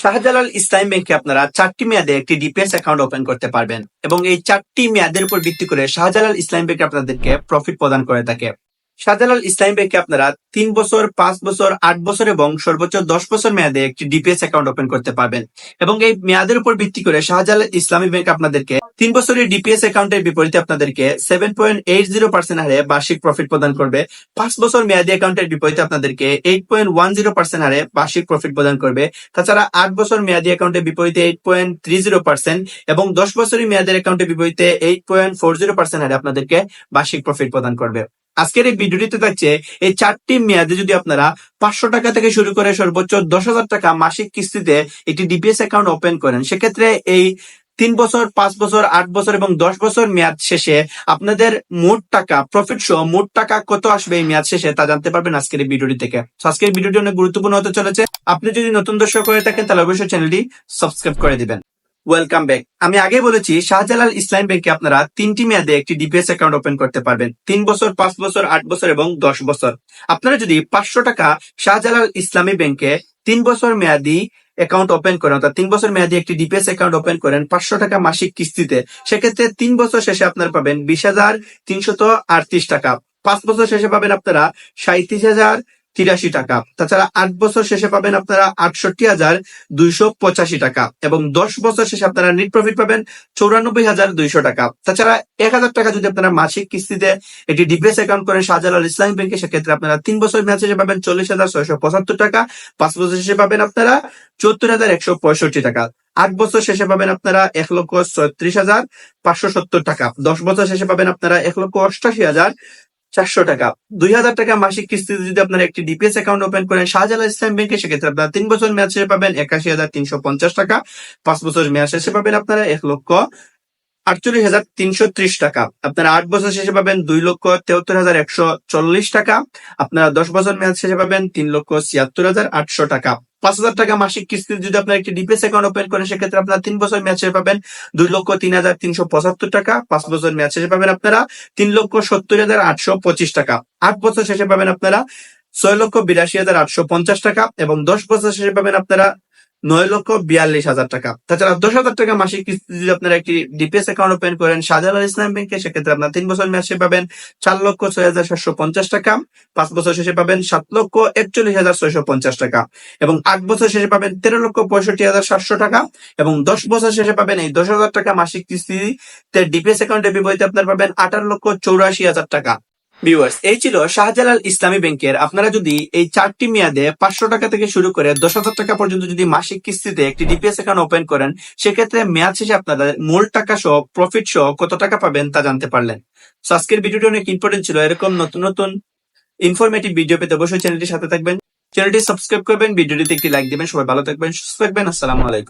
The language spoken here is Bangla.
শাহজালাল ইসলাম ব্যাংকে আপনারা চারটি মেয়াদে একটি ডিপিএস অ্যাকাউন্ট ওপেন করতে পারবেন এবং এই চারটি মেয়াদের উপর ভিত্তি করে শাহজালাল ইসলাম ব্যাংক আপনাদেরকে প্রফিট প্রদান করে থাকে। শাহজালাল ইসলাম ব্যাংকে আপনারা তিন বছর, পাঁচ বছর, আট বছর এবং সর্বোচ্চ দশ বছর মেয়াদে একটি ডিপিএস অ্যাকাউন্ট ওপেন করতে পারবেন এবং এই মেয়াদের উপর ভিত্তি করে শাহজালাল ইসলামী ব্যাংক আপনাদেরকে তিন বছরের ডিপিএস অ্যাকাউন্টের বিপরীতে আপনাদেরকে seven point eight zero percent হারে বার্ষিক প্রফিট প্রদান করবে। পাঁচ বছর মেয়াদী অ্যাকাউন্টের বিপরীতে আপনাদেরকে eight point one zero percent হারে বার্ষিক প্রফিট প্রদান করবে। তাছাড়া আট বছর মেয়াদী অ্যাকাউন্টের বিপরীতে eight point three zero percent এবং দশ বছরের মেয়াদের অ্যাকাউন্টের বিপরীতে eight point four zero percent হারে আপনাদেরকে বার্ষিক প্রফিট প্রদান করবে। আজকের এই ভিডিওটিতে থাকছে, এই চারটি মেয়াদে যদি আপনারা পাঁচশো টাকা থেকে শুরু করে সর্বোচ্চ দশ হাজার টাকা মাসিক কিস্তিতে একটি ডিপিএস অ্যাকাউন্ট ওপেন করেন, সেক্ষেত্রে এই তিন বছর, পাঁচ বছর, আট বছর এবং দশ বছর মেয়াদ শেষে আপনাদের মোট টাকা প্রফিট সহ মোট টাকা কত আসবে এই মেয়াদ শেষে তা জানতে পারবেন আজকের ভিডিওটি থেকে। আজকের ভিডিওটি অনেক গুরুত্বপূর্ণ হতে চলেছে। আপনি যদি নতুন দর্শক হয়ে থাকেন, তাহলে অবশ্যই চ্যানেলটি সাবস্ক্রাইব করে দিবেন। ওয়েলকাম ব্যাক আমি আগে বলেছি, শাহজালাল ইসলাম ব্যাংকে আপনারা তিনটি মেয়াদে একটি ডিপিএস অ্যাকাউন্ট ওপেন করতে পারবেন। তিন বছর, পাঁচ বছর, আট বছর এবং দশ বছর। আপনারা যদি পাঁচশো টাকা শাহজালাল ইসলামী ব্যাংকে তিন বছর মেয়াদি অ্যাকাউন্ট ওপেন করেন, অর্থাৎ তিন বছর মেয়াদি একটি ডিপিএস অ্যাকাউন্ট ওপেন করেন পাঁচশো টাকা মাসিক কিস্তিতে, সেক্ষেত্রে তিন বছর শেষে আপনারা পাবেন বিশ হাজার তিনশত আটত্রিশ টাকা। পাঁচ বছর শেষে পাবেন আপনারা সাঁত্রিশ হাজার তিরাশি টাকা। তাছাড়া আট বছর শেষে পাবেন আপনারা আটষট্টি হাজার দুইশো পঁচাশি টাকা এবং দশ বছর শেষে আপনারা নেট প্রফিট পাবেন চৌরানব্বই হাজার দুইশো টাকা। তাছাড়া এক হাজার টাকা যদি আপনারা মাসিক কিস্তিতে একটি ডিপিএস অ্যাকাউন্ট করেন শাহজালাল ইসলামী ব্যাংকে, সেক্ষেত্রে আপনারা তিন বছর মেয়াদ শেষে পাবেন চল্লিশ হাজার ছয়শো পঁচাত্তর টাকা। পাঁচ বছর শেষে পাবেন আপনারা চুয়াত্তর হাজার একশো পঁয়ষট্টি টাকা। আট বছর শেষে পাবেন আপনারা এক লক্ষ ছত্রিশ হাজার পাঁচশো সত্তর টাকা। দশ বছর শেষে পাবেন আপনারা এক লক্ষ অষ্টাশি হাজার চারশো টাকা। দুই হাজার টাকা মাসিক কিস্তিতে যদি আপনারা একটি ডিপিএস অ্যাকাউন্ট ওপেন করেন, শাহজালাল ইসলাম ব্যাংকে সেক্ষেত্রে আপনারা তিন বছর মেয়াদ শেষে পাবেন একাশি হাজার তিনশো পঞ্চাশ টাকা। পাঁচ বছর মেয়াদ শেষে পাবেন আপনারা এক লক্ষ আটচল্লিশ হাজার তিনশো ত্রিশ টাকা। আপনারা আট বছর শেষে পাবেন দুই লক্ষ তেহত্তর হাজার একশো চল্লিশ টাকা। আপনারা দশ বছর মেয়াদ শেষে পাবেন তিন লক্ষ ছিয়াত্তর হাজার আটশো টাকা। পাঁচ হাজার টাকা মাসিক কিস্তি যদি আপনার একটি ডিপিএস অ্যাকাউন্ট ওপেন করেন, সেক্ষেত্রে আপনার তিন বছর মেয়াদ পাবেন দুই লক্ষ তিন হাজার তিনশো পঁচাত্তর টাকা। পাঁচ বছর মেয়াদ শেষে পাবেন আপনারা তিন লক্ষ সত্তর হাজার আটশো পঁচিশ টাকা। আট বছর শেষে পাবেন আপনারা ছয় লক্ষ বিরাশি হাজার আটশো পঞ্চাশ টাকা এবং দশ বছর শেষে পাবেন আপনারা নয় লক্ষ বিয়াল্লিশ হাজার টাকা। তাছাড়া দশ হাজার টাকা মাসিক কিস্তি যদি আপনারা একটি ডিপিএস অ্যাকাউন্ট ওপেন করেন, শাহজালাল ইসলাম ব্যাংকে সেক্ষেত্রে আপনার তিন বছর মেয়াদ পাবেন চার লক্ষ ছয় হাজার সাতশো পঞ্চাশ টাকা, পাঁচ বছর শেষে পাবেন সাত লক্ষ একচল্লিশ হাজার ছয়শো পঞ্চাশ টাকা এবং আট বছর শেষে পাবেন তেরো লক্ষ পঁয়ষট্টি হাজার সাতশো টাকা এবং দশ বছর শেষে পাবেন এই দশ হাজার টাকা মাসিক কিস্তিতে ডিপিএস অ্যাকাউন্টের বিপরীতে আপনার পাবেন আঠারো লক্ষ চৌরাশি হাজার টাকা। ভিউয়ার্স এই ছিল শাহজালাল ইসলামী ব্যাংকের। আপনারা যদি এই চারটি মেয়াদে পাঁচশো টাকা থেকে শুরু করে দশ হাজার টাকা পর্যন্ত যদি মাসিক কিস্তিতে একটি ডিপিএস অ্যাকাউন্ট ওপেন করেন সেক্ষেত্রে মেয়াদ শেষে আপনারা মূল টাকা সহ প্রফিট সহ কত টাকা পাবেন তা জানতে পারলেন। So, আজকের ভিডিওটি অনেক ইম্পর্টেন্ট ছিল। এরকম নতুন নতুন ইনফরমেটিভ ভিডিও পেতে অবশ্যই চ্যানেলটির সাথে থাকবেন। চ্যানেলটি সাবস্ক্রাইব করবেন ভিডিওটিতে একটি লাইক দিবেন। সবাই ভালো থাকবেন সুস্থ থাকবেন। আসসালামু আলাইকুম।